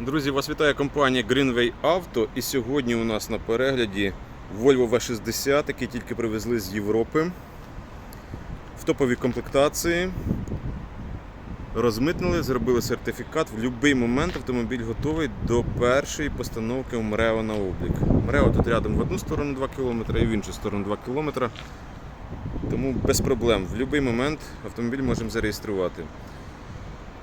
Друзі, вас вітає компанія Greenway Auto. І сьогодні у нас на перегляді Volvo V60, який тільки привезли з Європи. В топовій комплектації. Розмитнили, зробили сертифікат. В будь-який момент автомобіль готовий до першої постановки в МРЕО на облік. МРЕО тут рядом в одну сторону 2 км і в іншу сторону 2 км. Тому без проблем. В будь-який момент автомобіль можемо зареєструвати.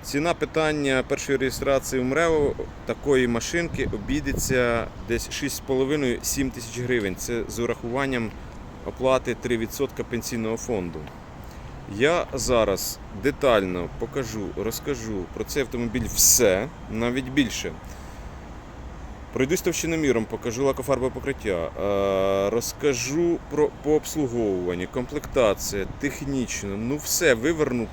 Ціна питання першої реєстрації в МРЕО такої машинки обійдеться десь 6,5-7 тисяч гривень. Це з урахуванням оплати 3% пенсійного фонду. Я зараз детально покажу, розкажу про цей автомобіль все, навіть більше. Пройдусь товщиноміром, покажу лакофарбове покриття, е, розкажу про по обслуговуванню, комплектація, технічно, ну все виверну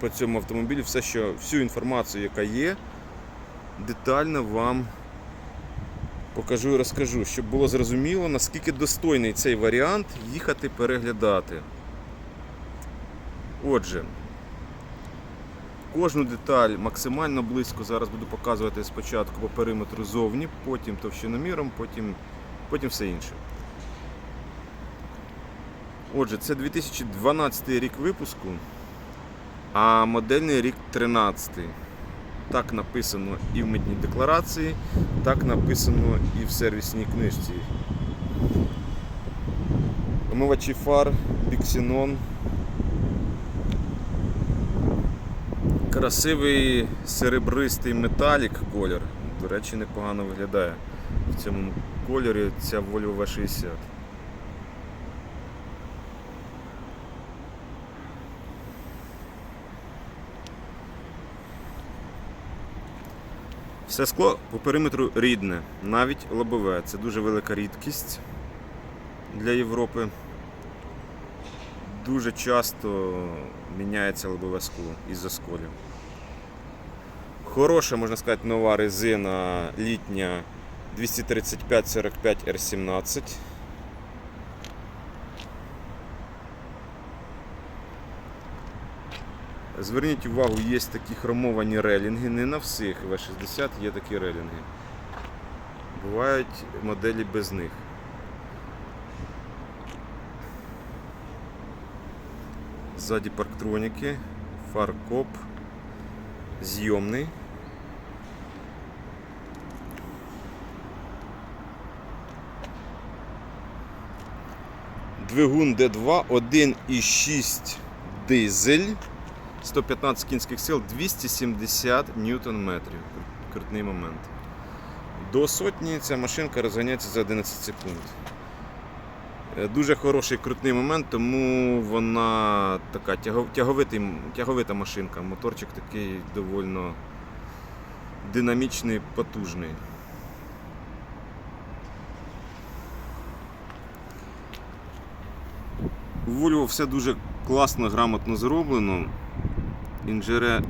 по цьому автомобілі, все, що, всю інформацію, яка є, детально вам покажу і розкажу, щоб було зрозуміло, наскільки достойний цей варіант їхати переглядати. Отже, кожну деталь максимально близько зараз буду показувати спочатку по периметру зовні, потім товщиноміром, потім, потім все інше. Отже, це 2012 рік випуску, а модельний рік 13. Так написано і в митній декларації, так написано і в сервісній книжці. Омивачі фар, біксінон. Красивий серебристий металік колір. До речі, непогано виглядає в цьому кольорі ця Volvo V60. Все скло по периметру рідне, навіть лобове. Це дуже велика рідкість для Європи. Дуже часто міняється лобове скло із-за сколів. Хороша, можна сказати, нова резина літня 235-45 R17. Зверніть увагу, є такі хромовані релінги. Не на всіх V60 є такі релінги. Бувають моделі без них. Ззаді парктроніки, фаркоп, зйомний. Двигун D2 1,6 дизель. 115 кінських сил, 270 ньютон метрів. Крутний момент. До сотні ця машинка розганяється за 11 секунд. Е, Дуже хороший крутний момент, тому вона така тяговитий, тяговита машинка. Моторчик такий довольно динамічний, потужний. У все дуже класно, грамотно зроблено.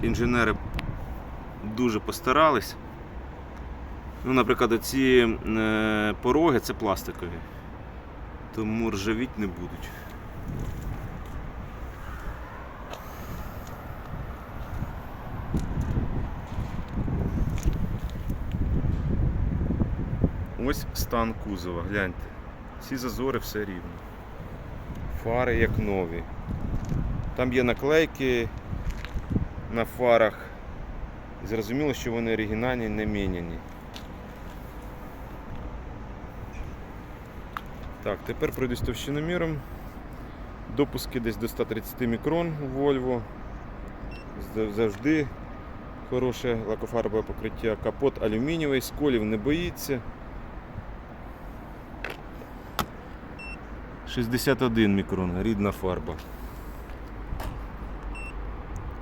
Інженери дуже постарались. Ну, наприклад, ці е, пороги це пластикові, тому ржавіть не будуть. Ось стан кузова, гляньте. Всі зазори все рівно. Фари як нові. Там є наклейки на фарах. Зрозуміло, що вони оригінальні, не міняні. Так, тепер пройдусь товщиноміром. Допуски десь до 130 мікрон у Volvo. Завжди хороше лакофарбове покриття. Капот алюмінієвий, сколів не боїться. 61 мікрон, рідна фарба.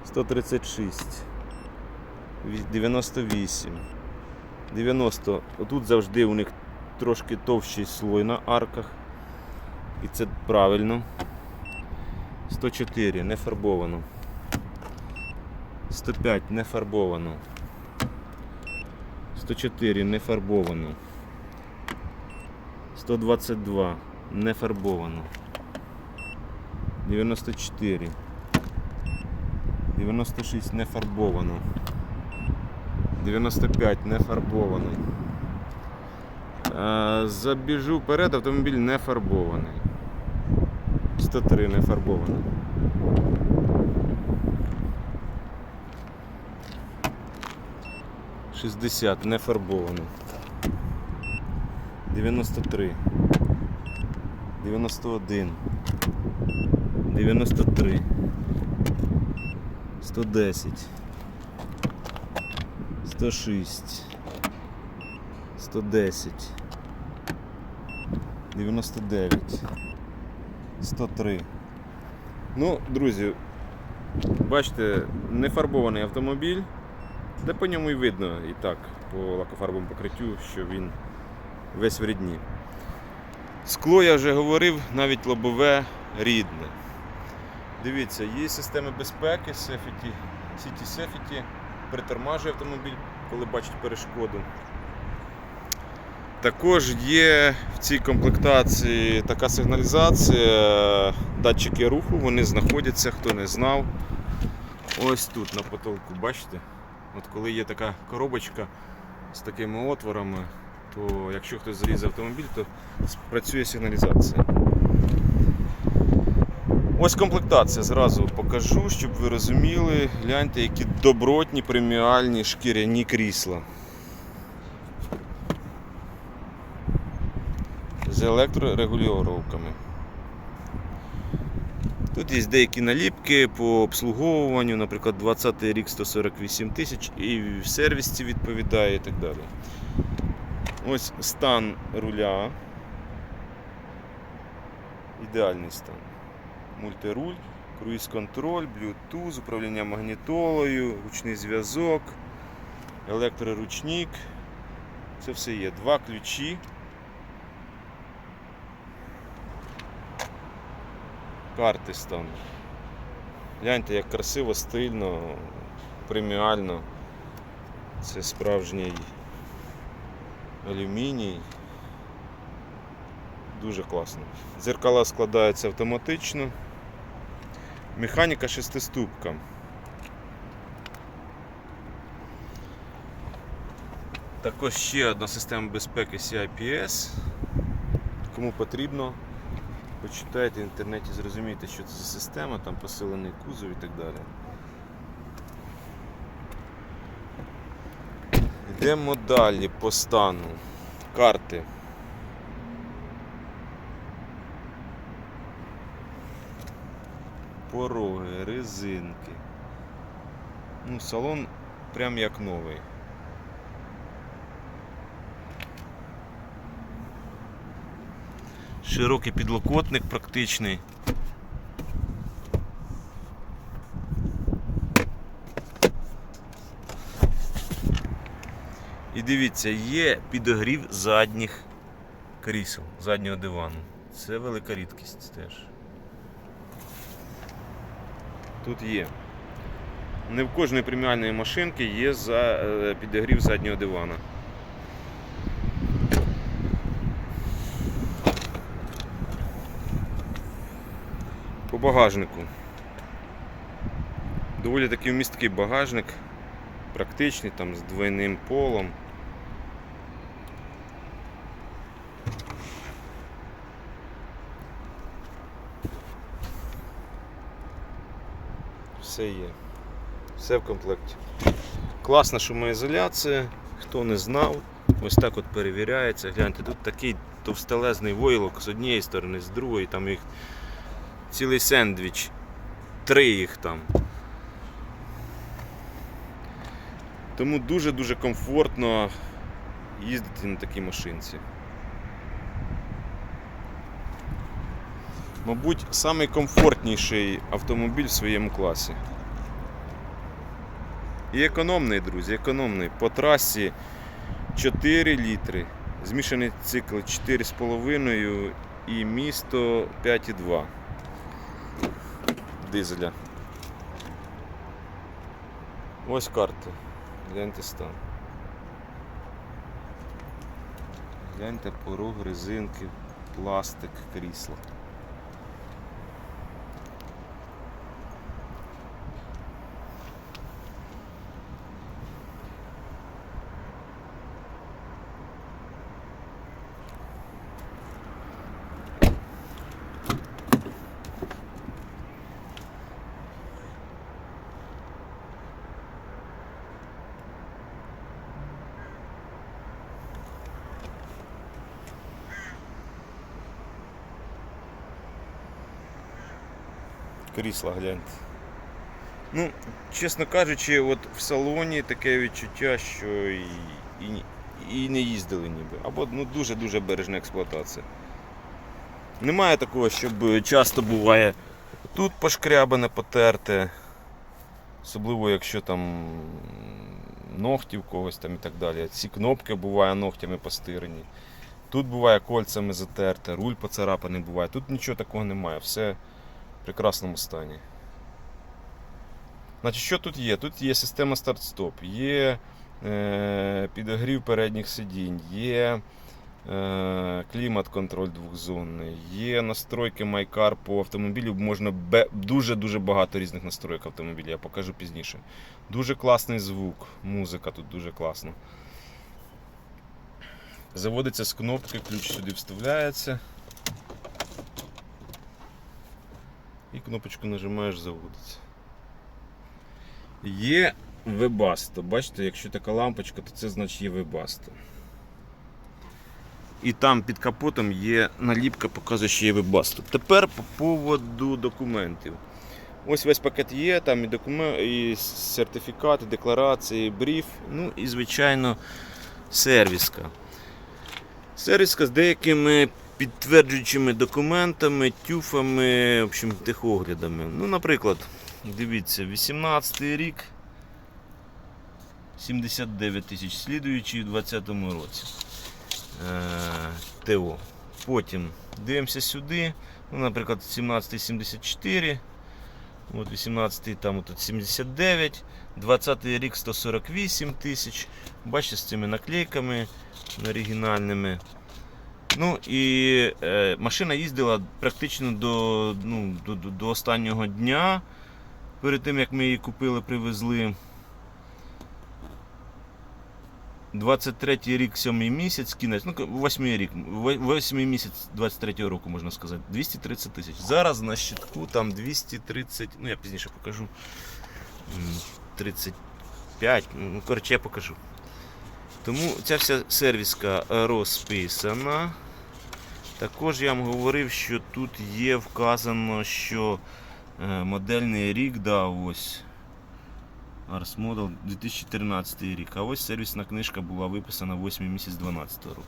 136. 98. 90. Отут завжди у них трошки товщий слой на арках. І це правильно. 104 не фарбовано. 105 не фарбовано. 104 не фарбовано. 122 не фарбовано. 94. 96 не фарбовано. 95 не фарбований. Е, Забіжу вперед, автомобіль не фарбований. 103 не фарбований. Шістдесят не фарбований. 93. 91. 93. 110. 106. 110. 99. 103. Ну, друзі, бачите, не фарбований автомобіль, де по ньому і видно і так, по лакофарбовому покриттю, що він весь в рідні. Скло, я вже говорив, навіть лобове рідне. Дивіться, є системи безпеки, Safety, City Safety, притормажує автомобіль, коли бачить перешкоду. Також є в цій комплектації така сигналізація, датчики руху, вони знаходяться, хто не знав. Ось тут на потолку, бачите? От коли є така коробочка з такими отворами, то якщо хтось залізе автомобіль, то спрацює сигналізація. Ось комплектація, зразу покажу, щоб ви розуміли. Гляньте, які добротні преміальні шкіряні крісла. З електрорегулювання. Тут є деякі наліпки по обслуговуванню, наприклад, 20 й рік 148 тисяч і в сервісі відповідає і так далі. Ось стан руля. Ідеальний стан. Мультируль, круїз-контроль, Bluetooth, управління магнітолою, ручний зв'язок, електроручник. Це все є. Два ключі. Карти стан. Гляньте, як красиво, стильно, преміально. Це справжній алюміній. Дуже класно. Дзеркала складаються автоматично. Механіка шестиступка. Також ще одна система безпеки CIPS. Кому потрібно, почитайте в інтернеті, зрозумієте, що це за система, там посилений кузов і так далі. Йдемо далі по стану. Карти. Пороги, резинки. Ну, салон прям як новий. Широкий підлокотник практичний. І дивіться, є підогрів задніх крісел, заднього дивану. Це велика рідкість теж. Тут є. Не в кожної преміальної машинки є за, е, підогрів заднього дивана. По багажнику. Доволі такий вмісткий багажник, практичний, там з двойним полом. Все є. Все в комплекті. Класна шумоізоляція, хто не знав, ось так от перевіряється. Гляньте, тут такий товстелезний войлок з однієї сторони, з другої, там їх цілий сендвіч. Три їх там. Тому дуже-дуже комфортно їздити на такій машинці. Мабуть, найкомфортніший автомобіль в своєму класі. І економний, друзі, економний. По трасі 4 літри. Змішаний цикл 4,5 і місто 5,2 дизеля. Ось карти. Гляньте стан. Гляньте порог, резинки, пластик, крісла. Крісла гляньте. Ну, чесно кажучи, от в салоні таке відчуття, що і, і, і не їздили ніби. Або ну, дуже-дуже бережна експлуатація. Немає такого, щоб часто буває тут пошкрябане, потерте. Особливо, якщо там ногті в когось там і так далі. Ці кнопки буває ногтями постирені. Тут буває кольцями затерте, руль поцарапаний буває. Тут нічого такого немає, все прекрасному стані. Значить, що тут є? Тут є система старт-стоп, є е, підогрів передніх сидінь, є е, клімат-контроль двохзонний, є настройки MyCar по автомобілю. Можна дуже-дуже багато різних настроїк автомобіля, я покажу пізніше. Дуже класний звук, музика тут дуже класна. Заводиться з кнопки, ключ сюди вставляється. І кнопочку нажимаєш, заводиться. Є Webasto. Бачите, якщо така лампочка, то це значить є Webasto. І там під капотом є наліпка, показує, що є Webasto. Тепер по поводу документів. Ось весь пакет є, там і, докумен... і сертифікати, декларації, бриф, ну і, звичайно, сервіска. Сервіска з деякими підтверджуючими документами, тюфами, в общем, техоглядами. Ну, наприклад, дивіться, 18 рік. 79 тисяч слідуючий у 2020 році. Е, ТО. Потім дивимося сюди. Ну, наприклад, 17 74. От 18 там от 79, 20 рік 148 тисяч. Бачите, з цими наклейками оригінальними. Ну і е, машина їздила практично до, ну, до, до, останнього дня. Перед тим як ми її купили, привезли. 23 рік, 7 місяць, кінець, ну 8 рік, 8 місяць 23 року, можна сказати, 230 тисяч. Зараз на щитку там 230, ну я пізніше покажу. 35, ну коротше я покажу. Тому ця вся сервіска розписана. Також я вам говорив, що тут є вказано, що е, модельний рік, да, ось. Ars Model 2013 рік. А ось сервісна книжка була виписана 8 місяць 12 року.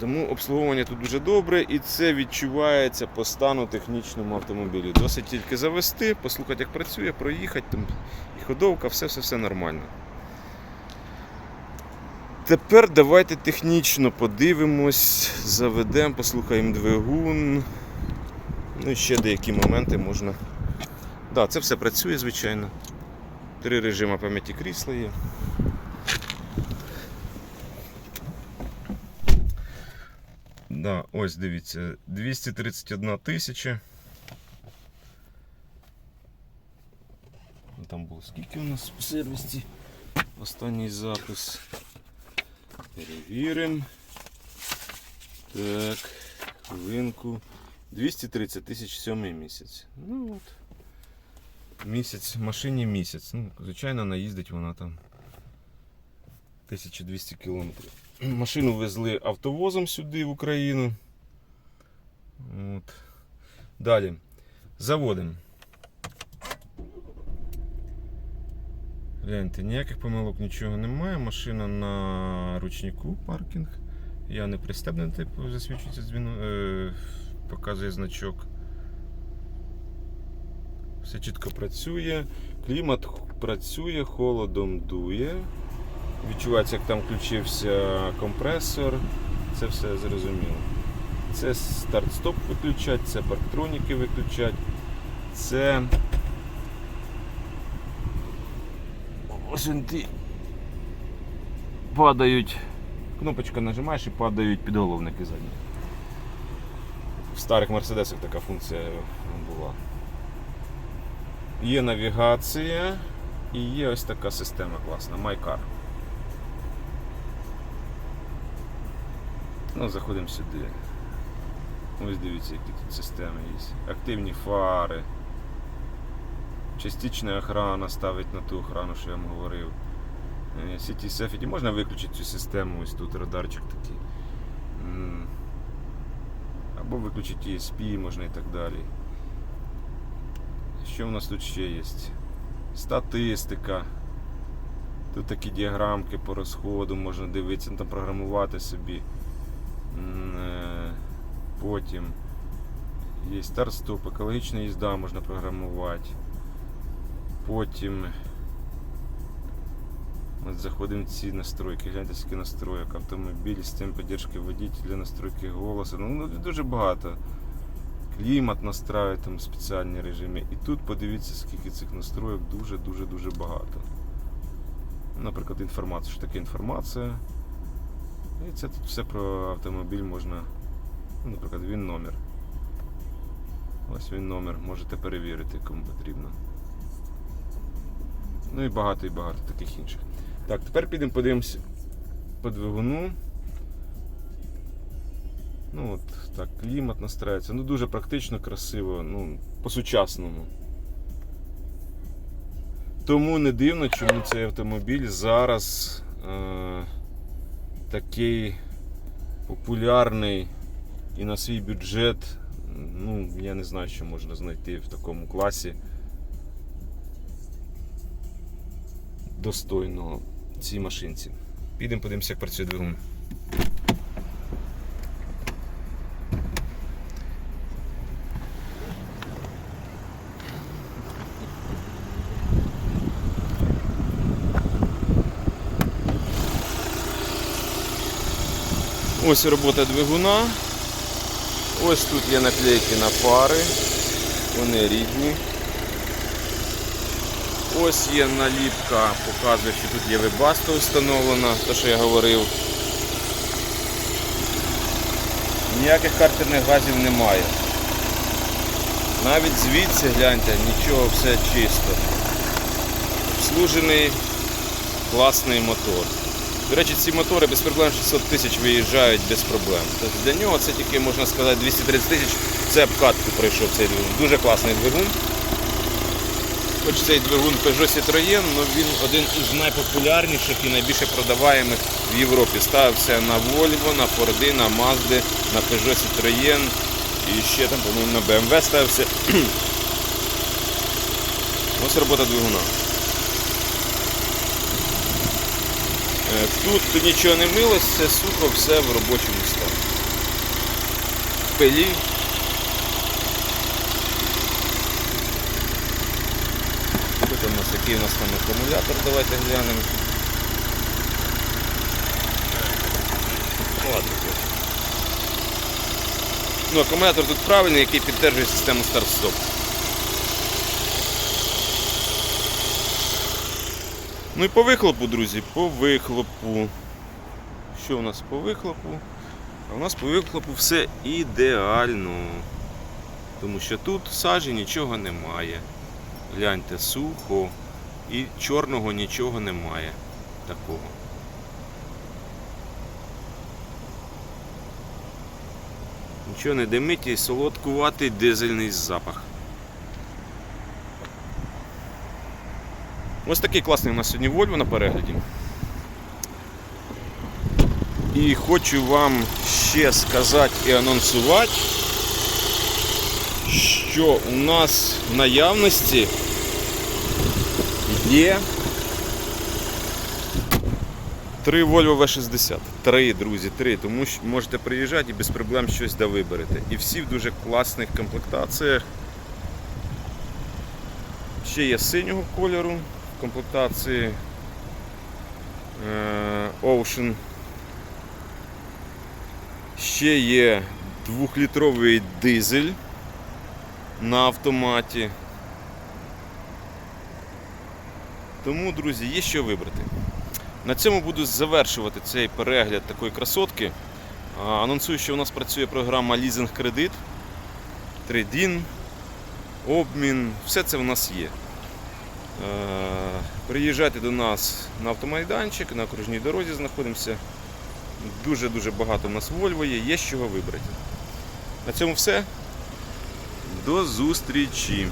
Тому обслуговування тут дуже добре і це відчувається по стану технічному автомобілі. Досить тільки завести, послухати, як працює, проїхати, там і ходовка, все-все-все нормально. Тепер давайте технічно подивимось, заведемо, послухаємо двигун. Ну і ще деякі моменти можна. Так, да, це все працює, звичайно. Три режими пам'яті крісла є. Да, ось дивіться, 231 тисяча. Там було скільки у нас в сервісі? Останній запис. Перевіримо. Так, хвилинку. 230 тисяч сьомий місяць. Ну от. Місяць, машині місяць. Ну, звичайно, наїздить вона там 1200 кілометрів. Машину везли автовозом сюди в Україну. От. Далі. Заводимо. Гляньте, ніяких помилок нічого немає. Машина на ручнику паркінг. Я не пристебнутий, засвідчується дзвіно, е, показує значок. Все чітко працює. Клімат працює, холодом дує. Відчувається, як там включився компресор. Це все зрозуміло. Це старт-стоп виключать, це парктроніки виключать. Це ось винти падають. Кнопочка нажимаєш і падають підголовники задні. В старих мерседесах така функція була. Є навігація і є ось така система класна, MyCar. Ну, заходимо сюди. Ось дивіться, які тут системи є. Активні фари. Частична охрана ставить на ту охрану, що я вам говорив. Е, Сіті Safety. Можна виключити цю систему, ось тут радарчик такий. Або виключити ESP, можна і так далі. Що в нас тут ще є? Статистика. Тут такі діаграмки по розходу, можна дивитися, там програмувати собі. Е, Потім є старт-стоп, екологічна їзда можна програмувати. Потім От заходимо в ці настройки, гляньте скільки настроєк, автомобіль, систем підтримки водителя, настройки голосу. Ну, дуже багато. Клімат настраюють там спеціальні режими. І тут подивіться, скільки цих настроєк дуже-дуже дуже багато. Наприклад, інформація. Що таке інформація? І це тут все про автомобіль можна. Ну, наприклад, він номер. Ось він номер, можете перевірити, кому потрібно. Ну і багато і багато таких інших. Так, тепер підемо подивимося по двигуну. Ну от так, клімат настрається. Ну дуже практично, красиво, ну, по-сучасному. Тому не дивно, чому цей автомобіль зараз е, такий популярний і на свій бюджет. Ну, я не знаю, що можна знайти в такому класі. Достойного цій машинці. Підемо подивимося, як працює двигун. Ось робота двигуна. Ось тут є наклейки на фари. Вони рідні. Ось є наліпка, показує, що тут є вебаста встановлена, те, що я говорив. Ніяких картерних газів немає. Навіть звідси гляньте, нічого, все чисто. Обслужений класний мотор. До речі, ці мотори без проблем 600 тисяч виїжджають без проблем. Тобто для нього це тільки, можна сказати, 230 тисяч це обкатку пройшов цей двигун. Дуже класний двигун. Хоч цей двигун Peugeot Citroën, але він один із найпопулярніших і найбільше продаваємих в Європі. Ставився на Volvo, на Ford, на Mazda, на Peugeot Citroën і ще там, по-моєму, на BMW ставився. Ось робота двигуна. Е, Тут нічого не милось, все сухо, все в робочому стані. Пилі. Тут у нас який у нас там акумулятор, давайте глянемо. Ну, акумулятор тут правильний, який підтримує систему старт-стоп. Ну і по вихлопу, друзі, по вихлопу. Що у нас по вихлопу? А у нас по вихлопу все ідеально. Тому що тут сажі нічого немає. Гляньте, сухо і чорного нічого немає такого. Нічого не димить і солодкуватий дизельний запах. Ось такий класний у нас сьогодні Volvo на перегляді. І хочу вам ще сказати і анонсувати, що у нас в наявності є три Volvo V60. Три, друзі, три. Тому що можете приїжджати і без проблем щось да виберете. І всі в дуже класних комплектаціях. Ще є синього кольору в комплектації е, Ocean. Ще є двохлітровий дизель на автоматі. Тому, друзі, є що вибрати. На цьому буду завершувати цей перегляд такої красотки. Анонсую, що у нас працює програма Leasing Кредит, трейдін, обмін, все це в нас є. Приїжджайте до нас на автомайданчик, на окружній дорозі знаходимося. Дуже-дуже багато у нас Вольво є, є з чого вибрати. На цьому все. До зустрічі!